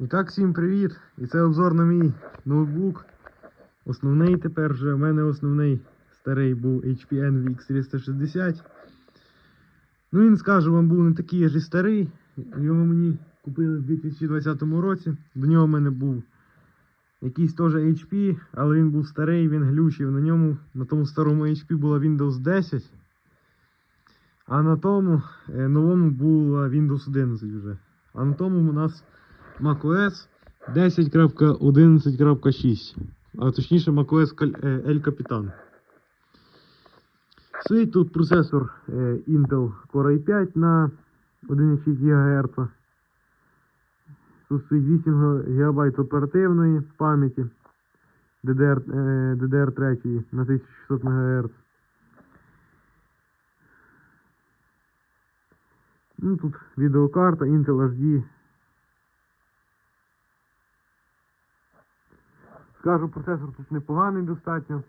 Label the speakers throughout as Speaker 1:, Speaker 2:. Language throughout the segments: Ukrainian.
Speaker 1: І так, всім привіт! І це обзор на мій ноутбук. Основний тепер вже. У мене основний старий був HP NVX 360. Ну він, скажу вам, був не такий аж і старий. Його мені купили в 2020 році. До нього в мене був якийсь теж HP, але він був старий, він глючив. На ньому, на тому старому HP була Windows 10. А на тому е, новому була Windows 11 вже. А на тому у нас macOS 10.11.6. А точніше macOS Каль- е, El Capitan. Стоїть тут процесор е, Intel Core i5 на 1,6 ГГц. Тут стоїть 8 ГБ оперативної пам'яті DDR, е, DDR3 на 1600 МГц. Ну, тут відеокарта Intel HD. Скажу, процесор тут непоганий достатньо.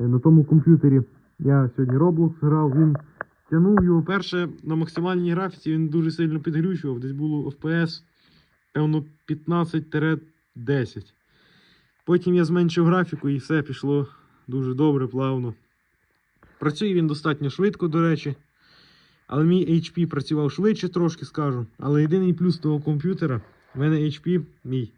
Speaker 1: Е, На тому комп'ютері я сьогодні Roblox грав, він тягнув його. Перше, на максимальній графіці він дуже сильно підглючував. Десь було FPS, певно, 15-10. Потім я зменшив графіку і все пішло дуже добре, плавно. Працює він достатньо швидко, до речі. Але мій HP працював швидше трошки, скажу. Але єдиний плюс того комп'ютера, в мене HP, мій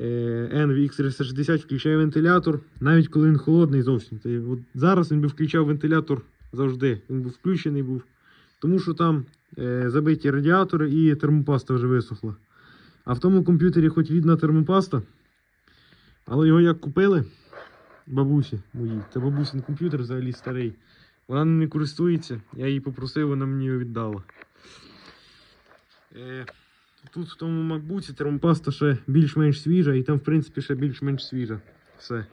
Speaker 1: е, NVX 360 включає вентилятор, навіть коли він холодний зовсім. Та от зараз він би включав вентилятор завжди. Він був включений був. Тому що там е, забиті радіатори і термопаста вже висохла. А в тому комп'ютері хоч рідна термопаста, але його як купили бабусі моїй, це бабусин комп'ютер взагалі старий. Вона не користується, я її попросив, вона мені його віддала. Тут в тому MacBook термопаста ще більш-менш свіжа, і там, в принципі, ще більш-менш свіжа. Все.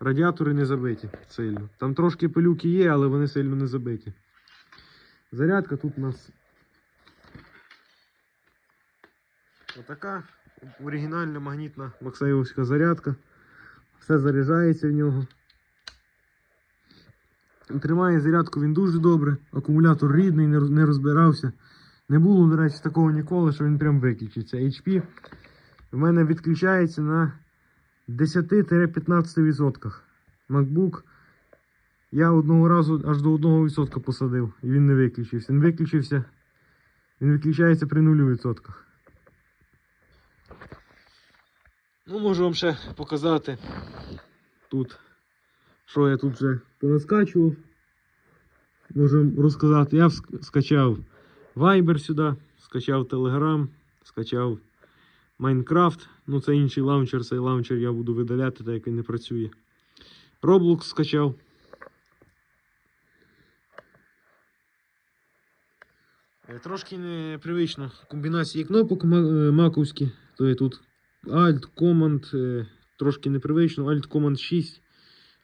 Speaker 1: Радіатори не забиті сильно. Там трошки пилюки є, але вони сильно не забиті. Зарядка тут у нас отака оригінальна магнітна максейовська зарядка. Все заряджається в нього. Тримає зарядку він дуже добре. Акумулятор рідний, не розбирався. Не було, до речі, такого ніколи, що він прям виключиться. HP в мене відключається на 10-15%. MacBook я одного разу аж до 1% посадив і він не виключився. Він виключився. Він виключається при 0%. Ну, можу вам ще показати тут, що я тут вже понаскачував. Можу вам розказати. Я скачав Viber сюди, скачав Telegram, скачав Minecraft. Ну, це інший лаунчер, цей лаунчер я буду видаляти, так як він не працює. Roblox скачав. Е, Трошки непривично комбінації кнопок е, маковські. То є тут Alt, Command, е, трошки непривично, Alt Command 6.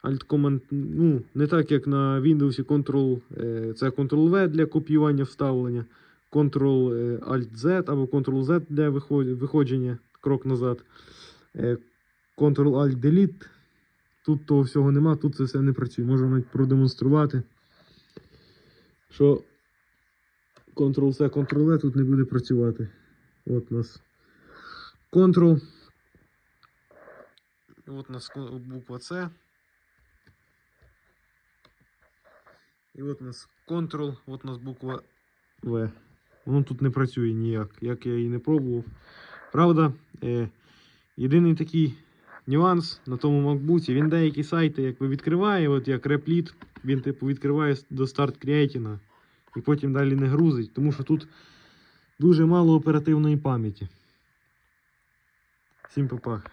Speaker 1: Alt Command, ну, не так як на Windows Ctrl, е, це Ctrl-V для копіювання вставлення, Ctrl е, або Ctrl-Z для виходження, крок назад. е, Ctrl Alt Delete. Тут того всього нема, тут це все не працює. Можу навіть продемонструвати, що Ctrl-C, Ctrl-V тут не буде працювати. От нас Ctrl. От у нас буква С. І от у нас Ctrl, от у нас буква В. Воно тут не працює ніяк, як я її не пробував. Правда, е, єдиний такий нюанс на тому MacBook, він деякі сайти, як ви відкриває, от як Replit, він типу відкриває до старт Creating і потім далі не грузить, тому що тут дуже мало оперативної пам'яті. Всім попах.